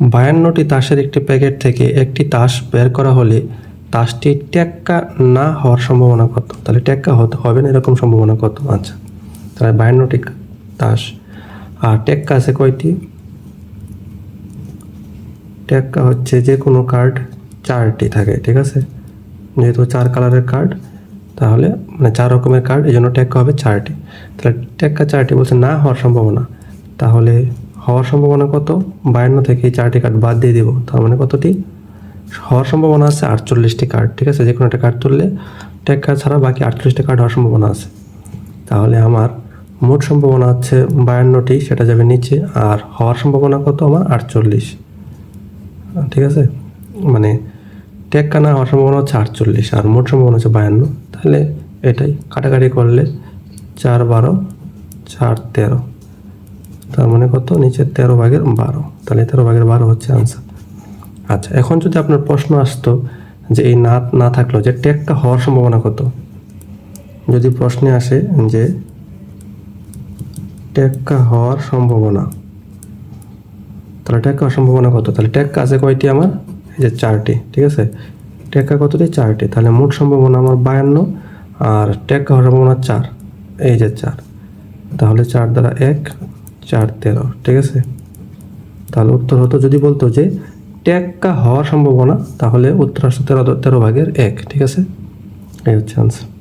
বায়ান্নটি তাসের একটি প্যাকেট থেকে একটি তাস বের করা হলে তাসটি ট্যাক্কা না হওয়ার সম্ভাবনা কত? তাহলে ট্যাক্কা হতে হবে না, এরকম সম্ভাবনা কত? আচ্ছা তাহলে বায়ান্নটি তাস। আর ট্যাক্কা আছে কয়টি? ট্যাক্কা হচ্ছে যে কোনো কার্ড চারটি থাকে, ঠিক আছে? যেহেতু চার কালারের কার্ড, তাহলে মানে চার রকমের কার্ড এই জন্য ট্যাক্কা হবে চারটি। তাহলে ট্যাক্কা চারটি বলছে না হওয়ার সম্ভাবনা। তাহলে হওয়ার সম্ভাবনা কত? বায়ান্ন থেকে এই চারটি কার্ড বাদ দিয়ে দিব। তার মানে কতটি? হওয়ার সম্ভাবনা আছে আটচল্লিশটি কার্ড ঠিক আছে? যে কোনো একটা কার্ড তুললে টেক্কা ছাড়া বাকি আটচল্লিশটি কার্ড হওয়ার সম্ভাবনা আছে। তাহলে আমার মোট সম্ভাবনা হচ্ছে বায়ান্নটি, সেটা যাবে নিচে, আর হওয়ার সম্ভাবনা কত? আমার আটচল্লিশ। ঠিক আছে? মানে টেক্কা না হওয়ার সম্ভাবনা হচ্ছে আটচল্লিশ, আর মোট সম্ভাবনা হচ্ছে বায়ান্ন। তাহলে এটাই, কাটাকাটি করলে চার বারো, চার তেরো। তার মানে কত? নিচে তেরো ভাগের বারো। তাহলে তেরো ভাগের বারো হচ্ছে আনসার আচ্ছা এখন যদি আপনার প্রশ্ন আসতো যে এই না না থাকল যে টেক্কা হওয়ার সম্ভাবনা কত? যদি প্রশ্নে আসে যে টেক্কা হওয়ার সম্ভাবনা, তাহলে টেক্কা হওয়ার সম্ভাবনা কত? তাহলে টেক্কা আছে কয়টি আমার? এই যে চারটি, ঠিক আছে? টেক্কা কতটি? চারটি। তাহলে মোট সম্ভাবনা আমার বায়ান্ন আর টেক্কা হওয়ার সম্ভাবনা চার। এই যে চার। তাহলে চার দ্বারা এক চার তেরো, ঠিক আছে? তাহলে উত্তর হতো যদি বলতো যে টেক্কা হওয়ার সম্ভাবনা, তাহলে উত্তর আসতো তেরো তেরো ভাগের এক, ঠিক আছে? এই হচ্ছে আনসার